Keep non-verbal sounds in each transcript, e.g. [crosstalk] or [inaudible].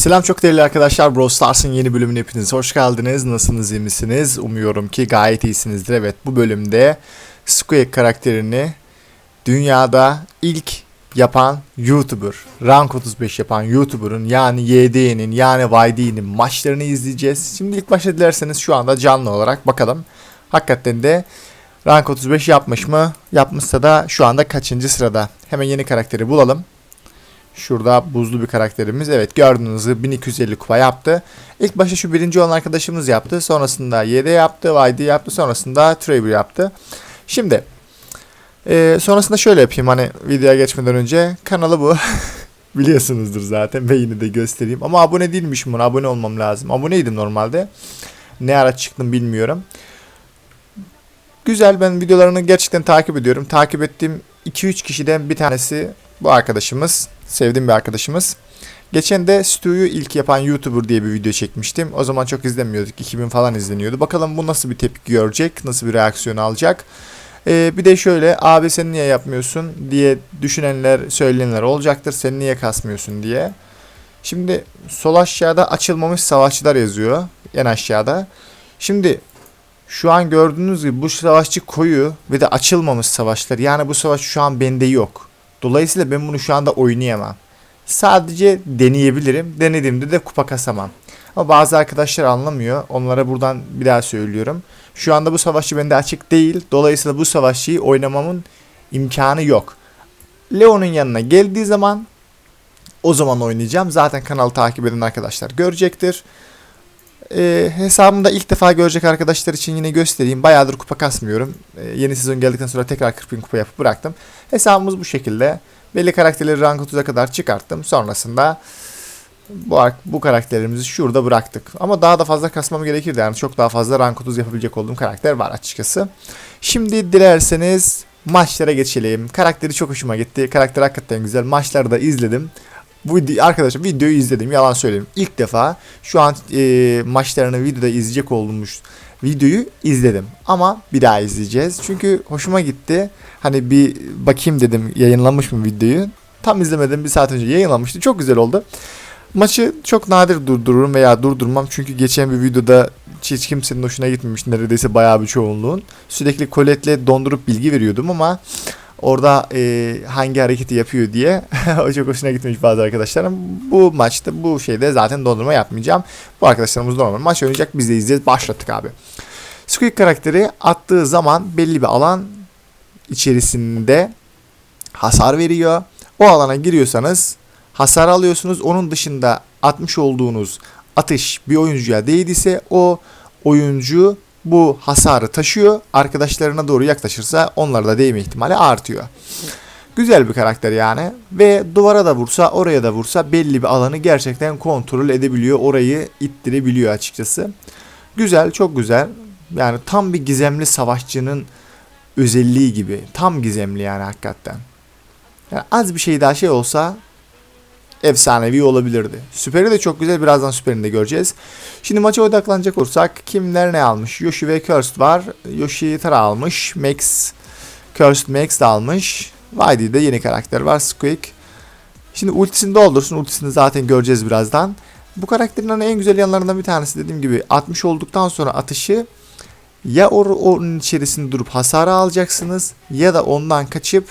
Selam çok değerli arkadaşlar. Brawl Stars'ın yeni bölümüne hepiniz hoş geldiniz. Nasılsınız, iyi misiniz? Umuyorum ki gayet iyisinizdir. Evet bu bölümde Squeak karakterini dünyada ilk yapan YouTuber, Rank 35 yapan YouTuber'ın yani YD'nin yani YD'nin maçlarını izleyeceğiz. Şimdi ilk başta dilerseniz şu anda canlı olarak bakalım. Hakikaten de Rank 35 yapmış mı? Yapmışsa da şu anda kaçıncı sırada? Hemen yeni karakteri bulalım. Şurada buzlu bir karakterimiz. Evet gördüğünüz gibi 1250 kupa yaptı. İlk başta şu birinci olan arkadaşımız yaptı. Sonrasında YD yaptı. YD yaptı. Sonrasında Trevor yaptı. Şimdi e, sonrasında şöyle yapayım hani videoya geçmeden önce. Kanalı bu. [laughs] Biliyorsunuzdur zaten ve yine de göstereyim. Ama abone değilmişim buna. Abone olmam lazım. Aboneydim normalde. Ne ara çıktım bilmiyorum. Güzel ben videolarını gerçekten takip ediyorum. Takip ettiğim 2-3 kişiden bir tanesi bu arkadaşımız. Sevdiğim bir arkadaşımız. Geçen de Stu'yu ilk yapan YouTuber diye bir video çekmiştim. O zaman çok izlenmiyorduk. 2000 falan izleniyordu. Bakalım bu nasıl bir tepki görecek? Nasıl bir reaksiyon alacak? Ee, bir de şöyle abi sen niye yapmıyorsun diye düşünenler söyleyenler olacaktır. Sen niye kasmıyorsun diye. Şimdi sol aşağıda açılmamış savaşçılar yazıyor. En aşağıda. Şimdi şu an gördüğünüz gibi bu savaşçı koyu ve de açılmamış savaşlar. Yani bu savaş şu an bende yok. Dolayısıyla ben bunu şu anda oynayamam. Sadece deneyebilirim. Denediğimde de kupa kasamam. Ama bazı arkadaşlar anlamıyor. Onlara buradan bir daha söylüyorum. Şu anda bu savaşçı bende açık değil. Dolayısıyla bu savaşçıyı oynamamın imkanı yok. Leon'un yanına geldiği zaman o zaman oynayacağım. Zaten kanalı takip eden arkadaşlar görecektir. Ee, hesabımda ilk defa görecek arkadaşlar için yine göstereyim. Bayağıdır kupa kasmıyorum. Ee, yeni sezon geldikten sonra tekrar 40 bin kupa yapıp bıraktım. Hesabımız bu şekilde. Belli karakterleri rank 30'a kadar çıkarttım. Sonrasında bu, bu karakterlerimizi şurada bıraktık. Ama daha da fazla kasmam gerekirdi. Yani çok daha fazla rank 30 yapabilecek olduğum karakter var açıkçası. Şimdi dilerseniz maçlara geçelim. Karakteri çok hoşuma gitti. Karakter hakikaten güzel. Maçları da izledim. Bu arkadaşlar videoyu izledim yalan söyleyeyim. İlk defa şu an e, maçlarını videoda izleyecek olduğumuz videoyu izledim. Ama bir daha izleyeceğiz. Çünkü hoşuma gitti. Hani bir bakayım dedim yayınlanmış mı videoyu. Tam izlemedim bir saat önce yayınlanmıştı. Çok güzel oldu. Maçı çok nadir durdururum veya durdurmam. Çünkü geçen bir videoda hiç kimsenin hoşuna gitmemiş. Neredeyse bayağı bir çoğunluğun. Sürekli Colette'le dondurup bilgi veriyordum ama orada e, hangi hareketi yapıyor diye [laughs] o çok hoşuna gitmiş bazı arkadaşlarım. Bu maçta bu şeyde zaten dondurma yapmayacağım. Bu arkadaşlarımız normal maç oynayacak biz de izleyeceğiz. Başlattık abi. Squeak karakteri attığı zaman belli bir alan içerisinde hasar veriyor. O alana giriyorsanız hasar alıyorsunuz. Onun dışında atmış olduğunuz atış bir oyuncuya değdiyse o oyuncu bu hasarı taşıyor. Arkadaşlarına doğru yaklaşırsa onlara da değme ihtimali artıyor. Güzel bir karakter yani. Ve duvara da vursa oraya da vursa belli bir alanı gerçekten kontrol edebiliyor. Orayı ittirebiliyor açıkçası. Güzel çok güzel. Yani tam bir gizemli savaşçının özelliği gibi. Tam gizemli yani hakikaten. Yani az bir şey daha şey olsa efsanevi olabilirdi. Süperi de çok güzel. Birazdan süperini de göreceğiz. Şimdi maça odaklanacak olursak kimler ne almış? Yoshi ve Cursed var. Yoshi Tara almış. Max Cursed Max de almış. YD'de yeni karakter var. Squeak. Şimdi ultisini doldursun. Ultisini zaten göreceğiz birazdan. Bu karakterin en güzel yanlarından bir tanesi dediğim gibi 60 olduktan sonra atışı ya onun içerisinde durup hasarı alacaksınız ya da ondan kaçıp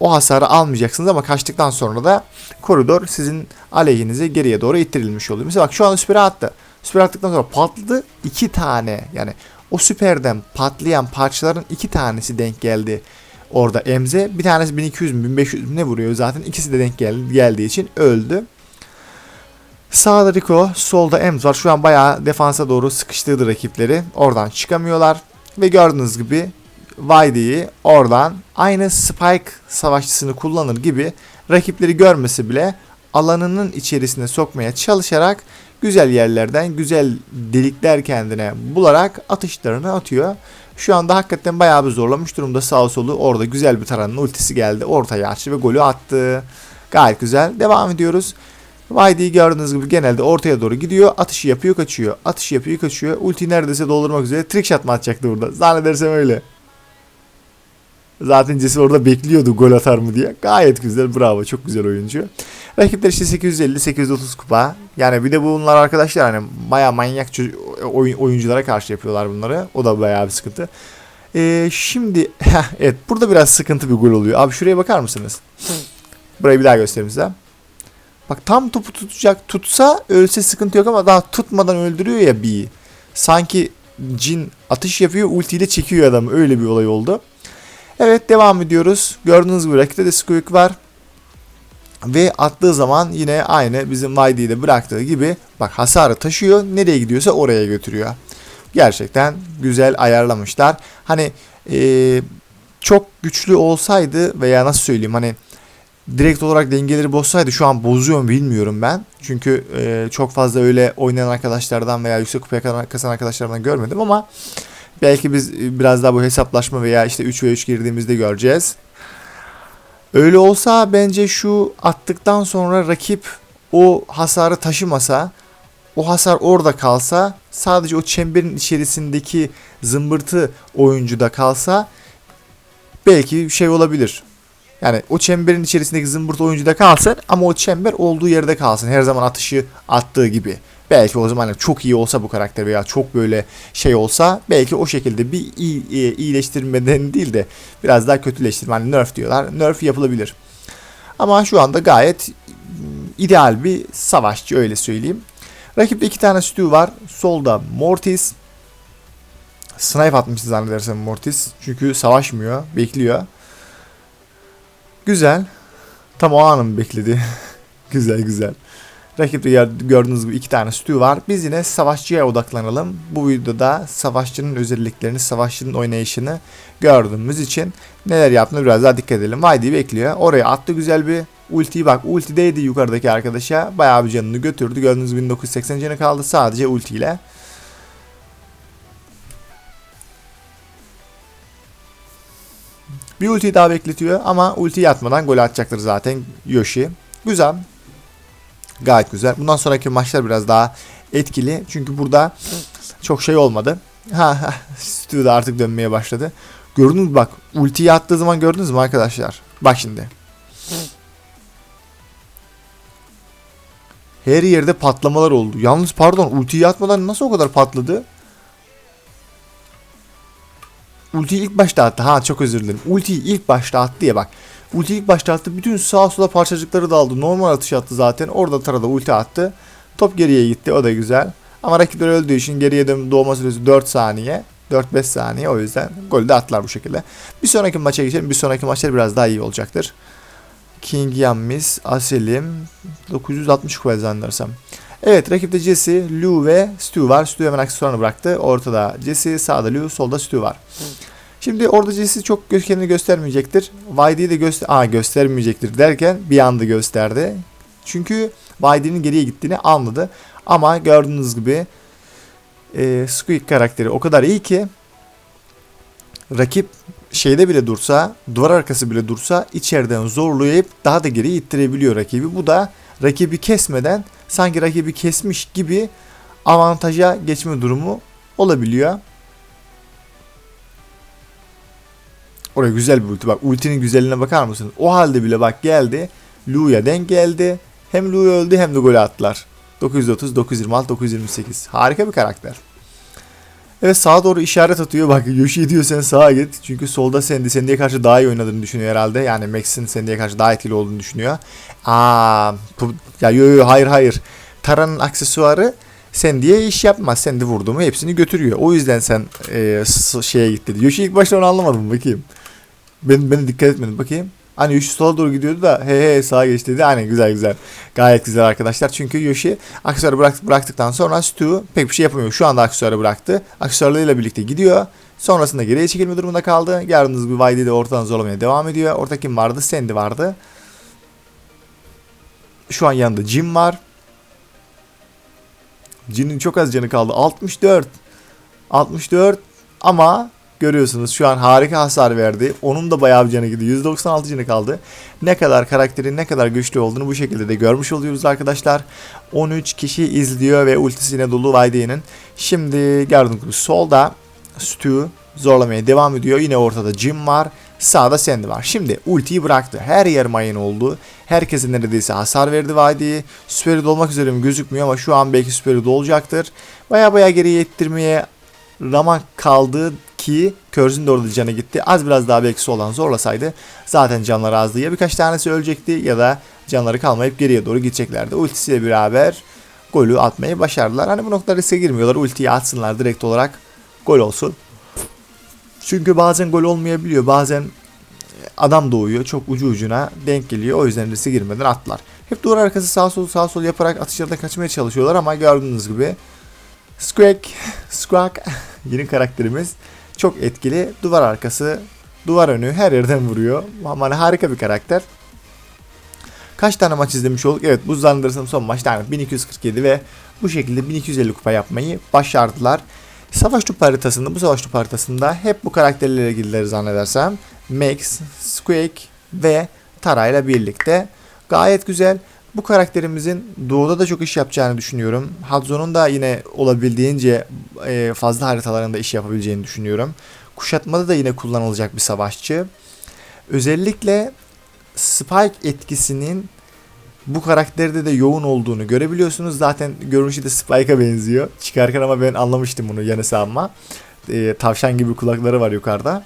o hasarı almayacaksınız ama kaçtıktan sonra da koridor sizin aleyhinize geriye doğru ittirilmiş oluyor. Mesela bak şu anda süper attı. Süper attıktan sonra patladı. iki tane yani o süperden patlayan parçaların iki tanesi denk geldi. Orada Emze bir tanesi 1200 mü 1500 mü ne vuruyor zaten ikisi de denk geldi, geldiği için öldü. Sağda Rico, solda Ems var. Şu an bayağı defansa doğru sıkıştırdı rakipleri. Oradan çıkamıyorlar. Ve gördüğünüz gibi Vaydi'yi oradan aynı Spike savaşçısını kullanır gibi rakipleri görmesi bile alanının içerisine sokmaya çalışarak güzel yerlerden güzel delikler kendine bularak atışlarını atıyor. Şu anda hakikaten bayağı bir zorlamış durumda sağ solu. Orada güzel bir taranın ultisi geldi. Ortaya açtı ve golü attı. Gayet güzel. Devam ediyoruz. YD'yi gördüğünüz gibi genelde ortaya doğru gidiyor. Atışı yapıyor kaçıyor. Atışı yapıyor kaçıyor. Ulti neredeyse doldurmak üzere. Trick shot mı atacaktı burada? Zannedersem öyle. Zaten Jesse orada bekliyordu gol atar mı diye. Gayet güzel bravo çok güzel oyuncu. Rakipler işte 850-830 kupa. Yani bir de bunlar arkadaşlar hani baya manyak oyun, oyunculara karşı yapıyorlar bunları. O da baya bir sıkıntı. Ee, şimdi evet burada biraz sıkıntı bir gol oluyor. Abi şuraya bakar mısınız? Burayı bir daha göstereyim size. Bak tam topu tutacak. Tutsa ölse sıkıntı yok ama daha tutmadan öldürüyor ya B'yi. Sanki cin atış yapıyor ultiyle çekiyor adamı. Öyle bir olay oldu. Evet devam ediyoruz. Gördüğünüz gibi rakipte de Squeak var. Ve attığı zaman yine aynı bizim YD'de bıraktığı gibi bak hasarı taşıyor. Nereye gidiyorsa oraya götürüyor. Gerçekten güzel ayarlamışlar. Hani eee, çok güçlü olsaydı veya nasıl söyleyeyim hani direkt olarak dengeleri bozsaydı şu an bozuyor mu bilmiyorum ben. Çünkü eee, çok fazla öyle oynayan arkadaşlardan veya yüksek kupaya kasan arkadaşlardan görmedim ama belki biz e, biraz daha bu hesaplaşma veya işte 3 ve 3 girdiğimizde göreceğiz. Öyle olsa bence şu attıktan sonra rakip o hasarı taşımasa, o hasar orada kalsa, sadece o çemberin içerisindeki zımbırtı oyuncuda kalsa belki şey olabilir. Yani o çemberin içerisindeki zımbırt oyuncuda kalsın ama o çember olduğu yerde kalsın. Her zaman atışı attığı gibi. Belki o zaman çok iyi olsa bu karakter veya çok böyle şey olsa belki o şekilde bir iyi- iyileştirmeden değil de biraz daha kötüleştirme. Hani nerf diyorlar. Nerf yapılabilir. Ama şu anda gayet mm, ideal bir savaşçı öyle söyleyeyim. Rakipte iki tane Stu var. Solda Mortis. Snipe atmıştı zannedersem Mortis. Çünkü savaşmıyor. Bekliyor. Güzel. Tam o anı bekledi? [laughs] güzel güzel. Rakipte gör- gördüğünüz gibi iki tane Stu var. Biz yine savaşçıya odaklanalım. Bu videoda savaşçının özelliklerini, savaşçının oynayışını gördüğümüz için neler yaptığını biraz daha dikkat edelim. Vaydi bekliyor. Oraya attı güzel bir ultiyi bak. Ulti değdi yukarıdaki arkadaşa. Bayağı bir canını götürdü. Gördüğünüz gibi 1980 canı kaldı sadece ultiyle. Bir ultiyi daha bekletiyor ama ultiyi atmadan gol atacaktır zaten Yoshi. Güzel. Gayet güzel. Bundan sonraki maçlar biraz daha etkili. Çünkü burada çok şey olmadı. Ha, Stu da artık dönmeye başladı. Gördünüz mü bak ultiyi attığı zaman gördünüz mü arkadaşlar? Bak şimdi. Her yerde patlamalar oldu. Yalnız pardon ultiyi atmadan nasıl o kadar patladı? Ultiyi ilk başta attı. Ha çok özür dilerim. Ultiyi ilk başta attı ya bak. Ultiyi ilk başta attı. Bütün sağa sola parçacıkları daldı. Normal atış attı zaten. Orada tarada ulti attı. Top geriye gitti. O da güzel. Ama rakipler öldüğü için geriye doğma süresi 4 saniye. 4-5 saniye o yüzden golü de attılar bu şekilde. Bir sonraki maça geçelim. Bir sonraki maçlar biraz daha iyi olacaktır. King Yammis, Aselim 960 kupa zannedersem. Evet rakipte Jesse, Lu ve Stu var. Stu hemen aksesuarını bıraktı. Ortada Jesse, sağda Lu, solda Stu var. Şimdi orada Jesse çok kendini göstermeyecektir. YD'yi de göster Aa, göstermeyecektir derken bir anda gösterdi. Çünkü YD'nin geriye gittiğini anladı. Ama gördüğünüz gibi e, Squeak karakteri o kadar iyi ki rakip şeyde bile dursa, duvar arkası bile dursa içeriden zorlayıp daha da geri ittirebiliyor rakibi. Bu da rakibi kesmeden sanki rakibi kesmiş gibi avantaja geçme durumu olabiliyor. Oraya güzel bir ulti bak. Ultinin güzelliğine bakar mısınız? O halde bile bak geldi. Lu'ya denk geldi. Hem Lu öldü hem de golü attılar. 930, 926, 928. Harika bir karakter. Evet sağa doğru işaret atıyor. Bak Yoshi diyor sen sağa git. Çünkü solda Sandy. Sandy'ye karşı daha iyi oynadığını düşünüyor herhalde. Yani Max'in Sandy'ye karşı daha etkili olduğunu düşünüyor. Aa, ya yo yo hayır hayır. Tara'nın aksesuarı Sandy'ye iş yapmaz. Sandy vurdu mu hepsini götürüyor. O yüzden sen e, şeye git dedi. Yoshi ilk başta onu anlamadım bakayım. Ben, ben de dikkat etmedim bakayım. Hani Yoshi sola doğru gidiyordu da he he sağa geç dedi. Aynen güzel güzel. Gayet güzel arkadaşlar. Çünkü Yoshi aksesuarı bırak, bıraktıktan sonra Stu pek bir şey yapamıyor. Şu anda aksesuarı bıraktı. Aksesuarlarıyla birlikte gidiyor. Sonrasında geriye çekilme durumunda kaldı. Gördüğünüz gibi YD de ortadan zorlamaya devam ediyor. Orta kim vardı? Sandy vardı. Şu an yanında Jim var. Jim'in çok az canı kaldı. 64. 64 ama görüyorsunuz şu an harika hasar verdi. Onun da bayağı bir canı gidiyor. 196 canı kaldı. Ne kadar karakterin ne kadar güçlü olduğunu bu şekilde de görmüş oluyoruz arkadaşlar. 13 kişi izliyor ve ultisine dolu YD'nin. Şimdi gördüğünüz gibi solda Stu zorlamaya devam ediyor. Yine ortada Jim var. Sağda Sandy var. Şimdi ultiyi bıraktı. Her yer mayın oldu. Herkese neredeyse hasar verdi Vadi'yi. Süperi dolmak üzere mi gözükmüyor ama şu an belki süperi dolacaktır. Baya baya geriye ittirmeye ramak kaldı ki Körz'ün de orada canı gitti. Az biraz daha belki soldan zorlasaydı zaten canları azdı. Ya birkaç tanesi ölecekti ya da canları kalmayıp geriye doğru gideceklerdi. Ultisiyle beraber golü atmayı başardılar. Hani bu noktada riske girmiyorlar. Ultiyi atsınlar direkt olarak gol olsun. Çünkü bazen gol olmayabiliyor. Bazen adam doğuyor. Çok ucu ucuna denk geliyor. O yüzden riske girmeden attılar. Hep duvar arkası sağ sol sağ sol yaparak atışlardan kaçmaya çalışıyorlar ama gördüğünüz gibi Squeak, Squawk [laughs] yeni karakterimiz çok etkili. Duvar arkası, duvar önü her yerden vuruyor. Ama hani harika bir karakter. Kaç tane maç izlemiş olduk? Evet bu zannedersem son maç yani 1247 ve bu şekilde 1250 kupa yapmayı başardılar. Savaş topu haritasında, bu savaş topu haritasında hep bu karakterlerle ilgilileri zannedersem. Max, Squeak ve Tara ile birlikte. Gayet güzel. Bu karakterimizin doğuda da çok iş yapacağını düşünüyorum. Hadzo'nun da yine olabildiğince e, fazla haritalarında iş yapabileceğini düşünüyorum. Kuşatmada da yine kullanılacak bir savaşçı. Özellikle Spike etkisinin bu karakterde de yoğun olduğunu görebiliyorsunuz. Zaten görünüşü de Spike'a benziyor. Çıkarken ama ben anlamıştım bunu yan hesabıma. E, tavşan gibi kulakları var yukarıda.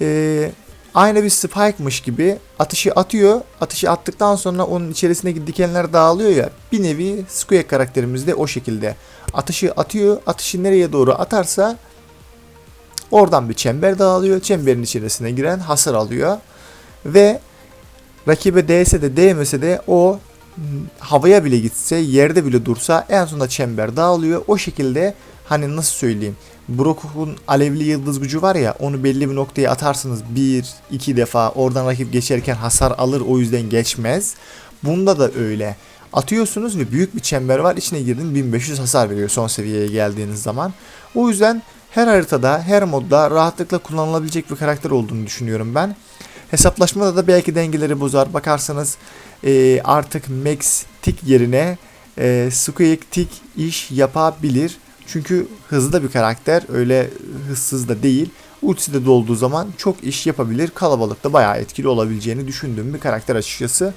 E, aynı bir Spike'mış gibi atışı atıyor. Atışı attıktan sonra onun içerisindeki dikenler dağılıyor ya. Bir nevi Squeak karakterimiz de o şekilde. Atışı atıyor. Atışı nereye doğru atarsa oradan bir çember dağılıyor. Çemberin içerisine giren hasar alıyor. Ve rakibe değse de değmese de o havaya bile gitse yerde bile dursa en sonunda çember dağılıyor. O şekilde hani nasıl söyleyeyim Brock'un alevli yıldız gücü var ya onu belli bir noktaya atarsınız bir iki defa oradan rakip geçerken hasar alır o yüzden geçmez. Bunda da öyle. Atıyorsunuz ve büyük bir çember var içine girdin 1500 hasar veriyor son seviyeye geldiğiniz zaman. O yüzden her haritada her modda rahatlıkla kullanılabilecek bir karakter olduğunu düşünüyorum ben. Hesaplaşmada da belki dengeleri bozar. Bakarsanız e, artık Max Tick yerine e, Squeak Tick iş yapabilir. Çünkü hızlı da bir karakter. Öyle hızsız da değil. Ultisi de dolduğu zaman çok iş yapabilir. Kalabalıkta bayağı etkili olabileceğini düşündüğüm bir karakter açıkçası.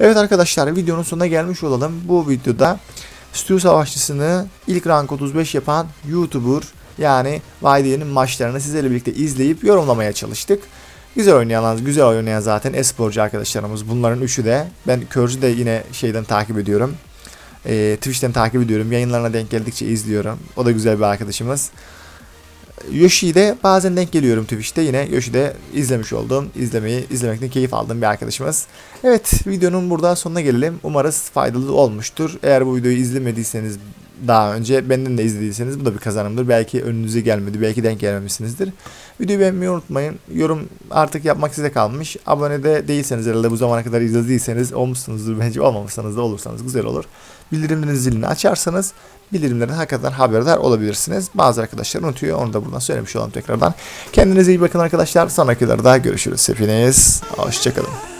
Evet arkadaşlar videonun sonuna gelmiş olalım. Bu videoda Stu Savaşçısını ilk rank 35 yapan YouTuber yani YD'nin maçlarını sizlerle birlikte izleyip yorumlamaya çalıştık. Güzel oynayan, güzel oynayan zaten esporcu arkadaşlarımız. Bunların üçü de. Ben Curse'ü de yine şeyden takip ediyorum. Ee, Twitch'ten takip ediyorum. Yayınlarına denk geldikçe izliyorum. O da güzel bir arkadaşımız. Yoshi'yi de bazen denk geliyorum Twitch'te. Yine Yoshi'de izlemiş oldum. İzlemeyi, izlemekten keyif aldığım bir arkadaşımız. Evet videonun burada sonuna gelelim. Umarız faydalı olmuştur. Eğer bu videoyu izlemediyseniz daha önce benden de izlediyseniz bu da bir kazanımdır. Belki önünüze gelmedi, belki denk gelmemişsinizdir. Videoyu beğenmeyi unutmayın. Yorum artık yapmak size kalmış. Abone de değilseniz herhalde bu zamana kadar izlediyseniz olmuşsunuzdur bence olmamışsanız da olursanız güzel olur. Bildirimlerin zilini açarsanız bildirimlerden hakikaten haberdar olabilirsiniz. Bazı arkadaşlar unutuyor. Onu da buradan söylemiş olalım tekrardan. Kendinize iyi bakın arkadaşlar. Sonraki videolarda görüşürüz. Hepiniz hoşçakalın.